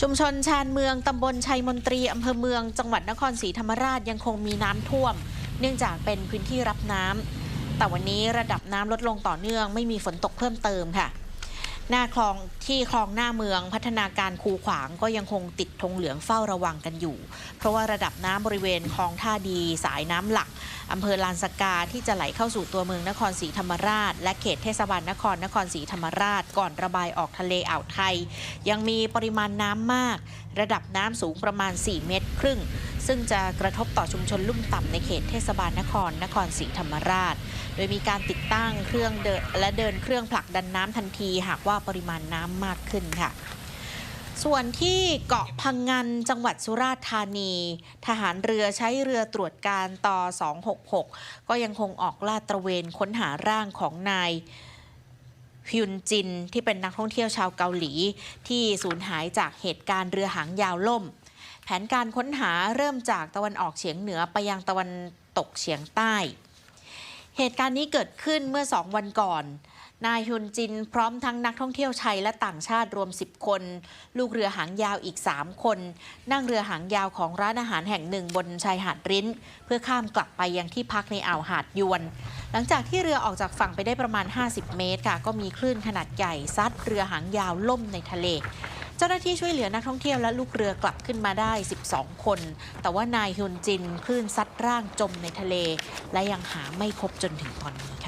ชุมชนชานเมืองตำบลชัยมนตรีอำเภอเมือง จังหวัดนครศรีธรรมราชยังคงมีน้ำท่วม เนื่องจากเป็นพื้นที่รับน้ำแต่วันนี้ระดับน้ำลดลงต่อเนื่อง ไม่มีฝนตกเพิ่มเติมค่ะ หน้าคลองที่คลองหน้าเมืองพัฒนาการคูขวางก็ยังคงติดธงเหลืองเฝ้าระวังกันอยู่ เพราะว่าระดับน้ำบริเวณคลองท่าดี สายน้ำหลักอำเภอลานสกาที่จะไหลเข้าสู่ตัวเมืองนครศรีธรรมราช และเขตเทศบาลนครนครศรีธรรมราช ก่อนระบายออกทะเลอ่าวไทย ยังมีปริมาณน้ำมาก ระดับน้ำสูงประมาณ 4 เมตรครึ่ง ซึ่งจะกระทบต่อชุมชนลุ่มต่ำในเขตเทศบาลนครนครศรีธรรมราช โดยมีการติดตั้งเครื่องเดินและเดินเครื่องผลักดันน้ำทันที หากว่าปริมาณน้ำมากขึ้นค่ะส่วนที่เกาะพังงันจังหวัดสุราษฎร์ธานี ทหารเรือใช้เรือตรวจการต่อ 266 ก็ยังคงออกลาดตระเวนค้นหาร่างของนายฮยุนจินที่เป็นนักท่องเที่ยวชาวเกาหลี ที่สูญหายจากเหตุการณ์เรือหางยาวล่ม แผนการค้นหาเริ่มจากตะวันออกเฉียงเหนือไปยังตะวันตกเฉียงใต้ เหตุการณ์นี้เกิดขึ้นเมื่อสองวันก่อน นายฮุนจินพร้อมทั้งนักท่องเที่ยวไทยและต่างชาติรวม 10 คน ลูกเรือหางยาวอีก 3 คน นั่งเรือหางยาวของร้านอาหารแห่งหนึ่งบนชายหาดริ้น เพื่อข้ามกลับไปยังที่พักในอ่าวหาดยวน หลังจากที่เรือออกจากฝั่งไปได้ประมาณ 50 เมตรค่ะก็มีคลื่นขนาดใหญ่ซัดเรือหางยาวล่มในทะเล เจ้าหน้าที่ช่วยเหลือนักท่องเที่ยวและลูกเรือกลับขึ้นมาได้ 12 คน แต่ว่านายฮุนจินคลื่นซัดร่างจมในทะเล และยังหาไม่พบจนถึงตอนนี้ค่ะ